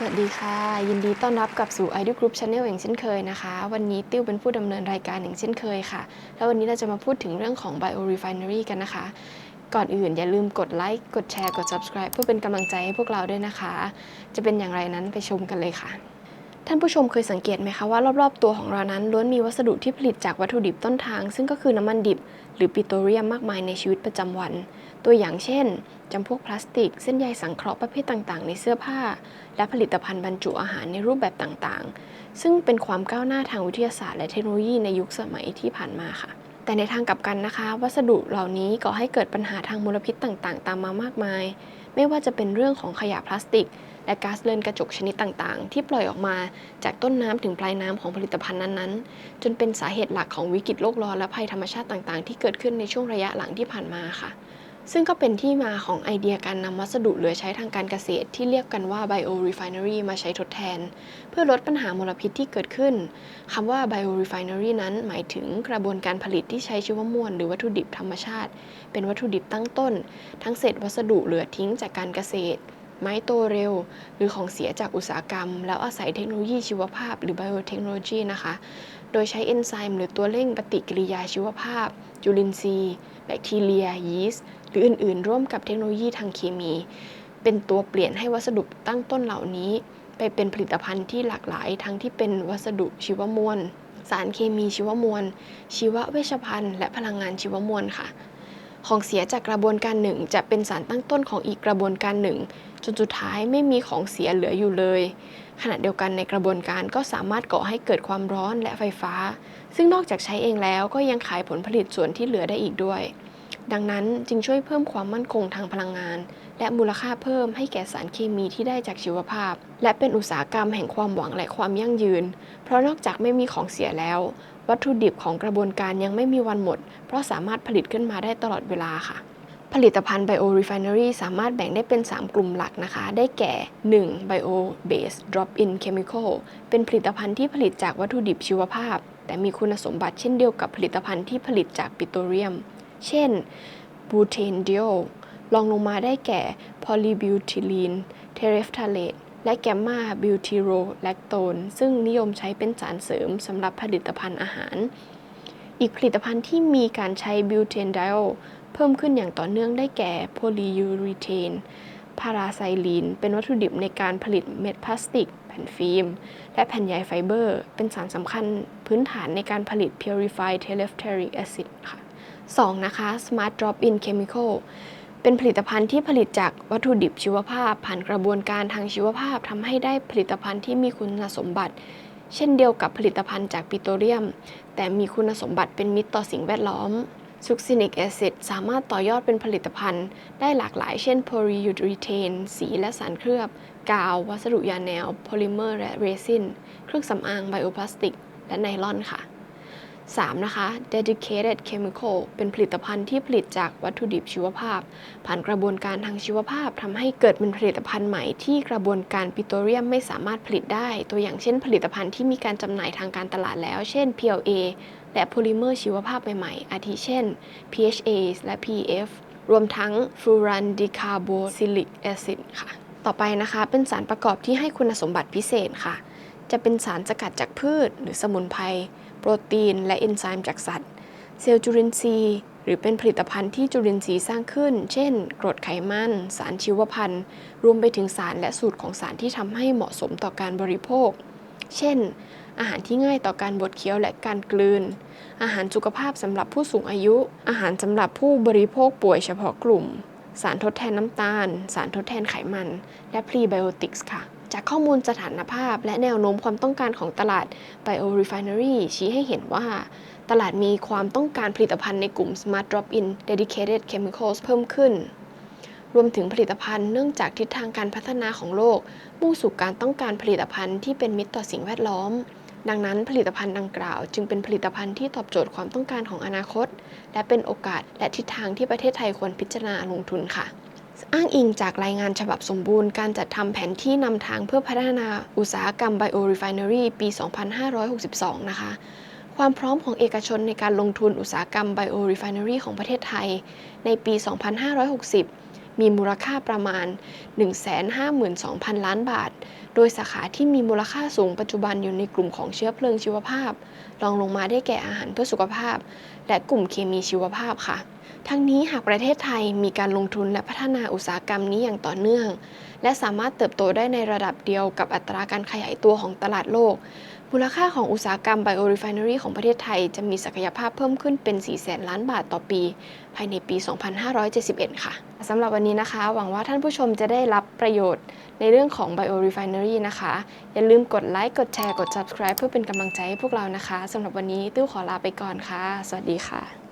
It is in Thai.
สวัสดีค่ะ ยินดีต้อนรับกลับสู่ i d o Group Channel อย่างเช่นเคยนะคะ วันนี้ติ้วเป็นผู้ดำเนินรายการอย่างเช่นเคยค่ะ แล้ววันนี้เราจะมาพูดถึงเรื่องของ Biorefinery กันนะคะ ก่อนอื่นอย่าลืมกดไลค์กดแชร์กด subscribe เพื่อเป็นกำลังใจให้พวกเราด้วยนะคะ จะเป็นอย่างไรนั้นไปชมกันเลยค่ะ ท่านผู้ชมเคยสังเกตไหมคะว่ารอบๆตัวของเรานั้นล้วนมีวัสดุที่ผลิตจากวัตถุดิบต้นทาง ซึ่งก็คือน้ำมันดิบ หรือปิโตรเลียมมากมายในชีวิตประจำวัน ตัวอย่างเช่นจำพวกพลาสติก เส้นใยสังเคราะห์ประเภทต่างๆ ในเสื้อผ้า และผลิตภัณฑ์บรรจุอาหารในรูปแบบต่างๆ ซึ่งเป็นความก้าวหน้าทางวิทยาศาสตร์ และเทคโนโลยีในยุคสมัยที่ผ่านมาค่ะ แต่ในทางกลับกันนะคะ วัสดุเหล่านี้ก่อให้เกิดปัญหาทางมลพิษต่างๆ ตามมามากมาย ไม่ว่าจะเป็นเรื่องของขยะพลาสติก และก๊าซเรือนกระจกชนิดต่างๆ ที่ปล่อยออกมาจากต้นน้ำถึงปลายน้ำของผลิตภัณฑ์นั้นๆ จนเป็นสาเหตุหลักของวิกฤตโลกร้อนและภัยธรรมชาติต่างๆ ที่เกิดขึ้นในช่วงระยะหลังที่ผ่านมาค่ะ ซึ่งก็เป็นที่มาของไอเดียการนำวัสดุเหลือใช้ทางการเกษตร ที่เรียกกันว่า biorefinery มาใช้ทดแทน เพื่อลดปัญหามลพิษที่เกิดขึ้นคำว่า biorefinery นั้นหมายถึงกระบวนการผลิตที่ใช้ชีวมวลหรือวัตถุดิบธรรมชาติ เป็นวัตถุดิบตั้งต้น ทั้งเศษวัสดุเหลือทิ้งจากการเกษตร ไม้โตเร็ว หรือของเสียจากอุตสาหกรรม แล้วอาศัยเทคโนโลยีชีวภาพ หรือ biotechnology นะคะ โดยใช้เอนไซม์หรือตัวเร่งปฏิกิริยาชีวภาพ จุลินทรีย์ แบคทีเรียยีสต์ หรืออื่น ๆ ร่วมกับเทคโนโลยีทางเคมี เป็นตัวเปลี่ยนให้วัสดุตั้งต้นเหล่านี้ ไปเป็นผลิตภัณฑ์ที่หลากหลาย ทั้งที่เป็นวัสดุชีวมวล สารเคมีชีวมวล ชีวเวชภัณฑ์ และพลังงานชีวมวลค่ะ ของเสียจากกระบวนการหนึ่งจะเป็นสารตั้งต้นของอีกกระบวนการหนึ่งจนสุดท้ายไม่มีของเสียเหลืออยู่เลย ขณะเดียวกันในกระบวนการก็สามารถก่อให้เกิดความร้อนและไฟฟ้า ซึ่งนอกจากใช้เองแล้วก็ยังขายผลผลิตส่วนที่เหลือได้อีกด้วย ดังนั้นจึงช่วยเพิ่มความมั่นคงทางพลังงาน และมูลค่าเพิ่มให้แก่สารเคมีที่ได้จากชีวภาพ และเป็นอุตสาหกรรมแห่งความหวังและความยั่งยืน เพราะนอกจากไม่มีของเสียแล้ว วัตถุดิบของกระบวนการยังไม่มีวันหมด เพราะสามารถผลิตขึ้นมาได้ตลอดเวลาค่ะ ผลิตภัณฑ์ biorefinery สามารถแบ่งได้เป็น 3 กลุ่มหลักนะคะ ได้แก่ 1. bio based drop in chemical เป็นผลิตภัณฑ์ที่ผลิตจากวัตถุดิบชีวภาพ แต่มีคุณสมบัติเช่นเดียวกับผลิตภัณฑ์ที่ผลิตจากปิโตรเลียม เช่นบูเทนดิโอลองลงมาได้แก่ polybutyllene terephthalate และแกมมาบิวทีโรแลคโตน ซึ่งนิยมใช้เป็นสารเสริมสำหรับผลิตภัณฑ์อาหาร อีกผลิตภัณฑ์ที่มีการใช้บิวเทนไดโอเพิ่มขึ้นอย่างต่อเนื่องได้แก่โพลียูรีเทน พาราไซลีน เป็นวัตถุดิบในการผลิตเม็ดพลาสติก แผ่นฟิล์ม และแผ่นใยไฟเบอร์ เป็นสารสำคัญพื้นฐานในการผลิต purified terephthalic acid ค่ะ 2. นะคะ Smart Drop-in Chemical เป็นผลิตภัณฑ์ที่ผลิตจากวัตถุดิบชีวภาพ ผ่านกระบวนการทางชีวภาพทำให้ได้ผลิตภัณฑ์ที่มีคุณสมบัติ เช่นเดียวกับผลิตภัณฑ์จากปิโตรเลียม แต่มีคุณสมบัติเป็นมิตรต่อสิ่งแวดล้อมซุกซินิกแอซิดสามารถต่อยอดเป็นผลิตภัณฑ์ ได้หลากหลายเช่นโพลียูรีเทนสีและสารเคลือบ กาว วัสดุยาแนว โพลิเมอร์และเรซิน เครื่องสำอางไบโอพลาสติก และไนลอนค่ะ 3. นะคะ dedicated chemical เป็นผลิตภัณฑ์ที่ผลิตจากวัตถุดิบชีวภาพ ผ่านกระบวนการทางชีวภาพทำให้เกิดเป็นผลิตภัณฑ์ใหม่ที่กระบวนการปิโตรเลียมไม่สามารถผลิตได้ ตัวอย่างเช่น ผลิตภัณฑ์ที่มีการจำหน่ายทางการตลาดแล้ว เช่น PLA และโพลิเมอร์ชีวภาพใหม่ๆ อาทิเช่น PHA และ PF รวมทั้ง furan decarboxylic acid ค่ะ ต่อไปนะคะเป็นสารประกอบที่ให้คุณสมบัติพิเศษค่ะ จะเป็นสารสกัดจากพืชหรือสมุนไพร รตีน และเอนไซม์จากสัตว์ เซลล์จุลินทรีย์หรือเป็นผลิตภัณฑ์ที่จุลินทรีย์สร้างขึ้น เช่น กรดไขมัน สารชีวพันธุ์ รวมไปถึงสารและสูตรของสารที่ทำให้เหมาะสมต่อการบริโภค เช่น อาหารที่ง่ายต่อการบดเคี้ยวและการกลืน อาหารสุขภาพสำหรับผู้สูงอายุ อาหารสำหรับผู้บริโภคป่วยเฉพาะกลุ่ม สารทดแทนน้ำตาล สารทดแทนไขมัน และพรีไบโอติกส์ค่ะ จากข้อมูลสถานภาพ และแนวโน้มความต้องการของตลาด Biorefinery ชี้ให้เห็นว่า ตลาดมีความต้องการผลิตภัณฑ์ในกลุ่ม Smart Drop-in Dedicated Chemicals เพิ่มขึ้น รวมถึงผลิตภัณฑ์เนื่องจากทิศทางการพัฒนาของโลก มุ่งสู่การต้องการผลิตภัณฑ์ที่เป็นมิตรต่อสิ่งแวดล้อม ดังนั้นผลิตภัณฑ์ดังกล่าว จึงเป็นผลิตภัณฑ์ที่ตอบโจทย์ความต้องการของอนาคต และเป็นโอกาสและทิศทางที่ประเทศไทยควรพิจารณาลงทุนค่ะ อ้างอิงจากรายงานฉบับสมบูรณ์การจัดทำแผนที่นำทางเพื่อพัฒนาอุตสาหกรรมไบโอรีไฟเนอรี่ปี 2562 นะคะ ความพร้อมของเอกชนในการลงทุนอุตสาหกรรมไบโอรีไฟเนอรี่ของประเทศไทย ในปี 2560 มีมูลค่าประมาณ 152,000 ล้านบาท โดยสาขาที่มีมูลค่าสูงปัจจุบันอยู่ในกลุ่มของเชื้อเพลิงชีวภาพ รองลงมาได้แก่อาหารเพื่อสุขภาพ และกลุ่มเคมีชีวภาพค่ะ ทั้งนี้หากประเทศไทยมีการลงทุนและพัฒนาอุตสาหกรรมนี้อย่างต่อเนื่อง และสามารถเติบโตได้ในระดับเดียวกับอัตราการขยายตัวของตลาดโลกมูลค่าของอุตสาหกรรมไบโอรีไฟเนอรี่ของประเทศไทยจะมีศักยภาพเพิ่มขึ้นเป็น 4 แสนล้านบาทต่อปี ภายในปี 2571 ค่ะสำหรับวันนี้นะคะ หวังว่าท่านผู้ชมจะได้รับประโยชน์ในเรื่องของ Biorefinery นะคะ อย่าลืมกดไลค์ กดแชร์ กด subscribe เพื่อเป็นกำลังใจให้พวกเรานะคะสำหรับวันนี้ติ้วขอลาไปก่อนค่ะ สวัสดีค่ะ